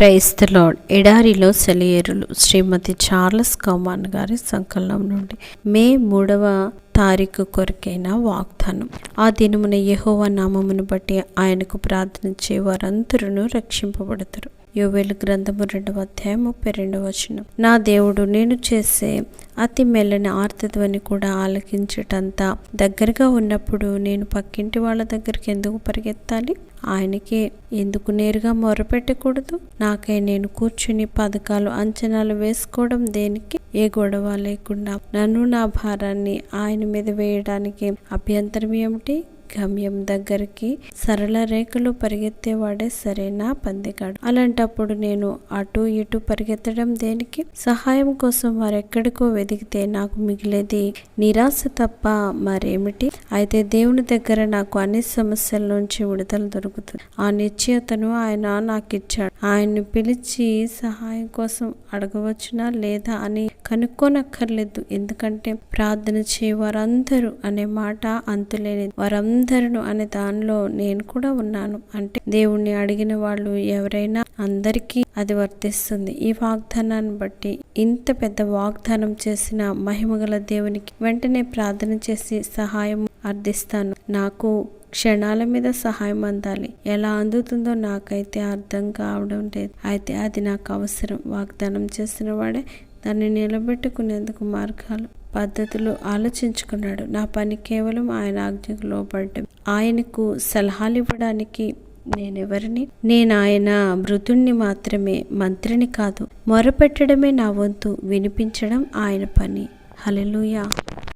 క్రైస్తలో ఎడారిలో సెలయేరులు శ్రీమతి చార్లెస్ కౌమాన్ గారి సంకలనం నుండి మే మూడవ తారీఖు కొరకైన వాగ్దానం. ఆ దినమున యహోవ నామమును బట్టి ఆయనకు ప్రార్థన చే వారందరూ రక్షింపబడతారు. యోవేలు గ్రంథము రెండవ అధ్యాయం ముప్పై రెండవ వచనం. నా దేవుడు నేను చేసే అతి మెల్లని ఆర్తధ్వని కూడా ఆలకించటంతా దగ్గరగా ఉన్నప్పుడు నేను పక్కింటి వాళ్ళ దగ్గరికి ఎందుకు పరిగెత్తాలి? ఆయనకి ఎందుకు నేరుగా మొరపెట్టకూడదు? నాకై నేను కూర్చుని పథకాలు అంచనాలు వేసుకోవడం దేనికి? ఏ గొడవ లేకుండా నన్ను నా భారాన్ని ఆయన మీద వేయడానికి అభ్యంతరం ఏమిటి? గమ్యం దగ్గరికి సరళ రేఖలు పరిగెత్తేవాడే సరైన పందెగాడు. అలాంటప్పుడు నేను అటు ఇటు పరిగెత్తడం దేనికి? సహాయం కోసం వారెక్కడికో వెదిగితే నాకు మిగిలేది నిరాశ తప్ప మరేమిటి? అయితే దేవుని దగ్గర నాకు అన్ని సమస్యల నుంచి విడుదల దొరుకుతుంది. ఆ నిశ్చయతను ఆయన నాకు ఇచ్చాడు ఆయన్ని పిలిచి సహాయం కోసం అడగవచ్చునా లేదా అని కనుక్కోనక్కర్లేదు. ఎందుకంటే ప్రార్థన చేయ వారందరూ అనే మాట అంతులేని వారందరూ అనే దానిలో నేను కూడా ఉన్నాను. అంటే దేవుణ్ణి అడిగిన వాళ్ళు ఎవరైనా అందరికీ అది వర్తిస్తుంది. ఈ వాగ్దానాన్ని బట్టి ఇంత పెద్ద వాగ్దానం చేసిన మహిమగల దేవునికి వెంటనే ప్రార్థన చేసి సహాయం అర్థిస్తాను. నాకు క్షణాల మీద సహాయం అందాలి. ఎలా అందుతుందో నాకైతే అర్థం కావడం లేదు. అయితే అది నాకు అవసరం. వాగ్దానం చేసిన వాడే దాన్ని నిలబెట్టుకునేందుకు మార్గాలు పద్ధతులు ఆలోచించుకున్నాడు. నా పని కేవలం ఆయన ఆజ్ఞకు లోపడటం ఆయనకు సలహాలు ఇవ్వడానికి నేనెవరిని? నేను ఆయన మృతుణ్ణి మాత్రమే మంత్రిని కాదు. మొరపెట్టడమే నా వంతు. వినిపించడం ఆయన పని. హలలుయా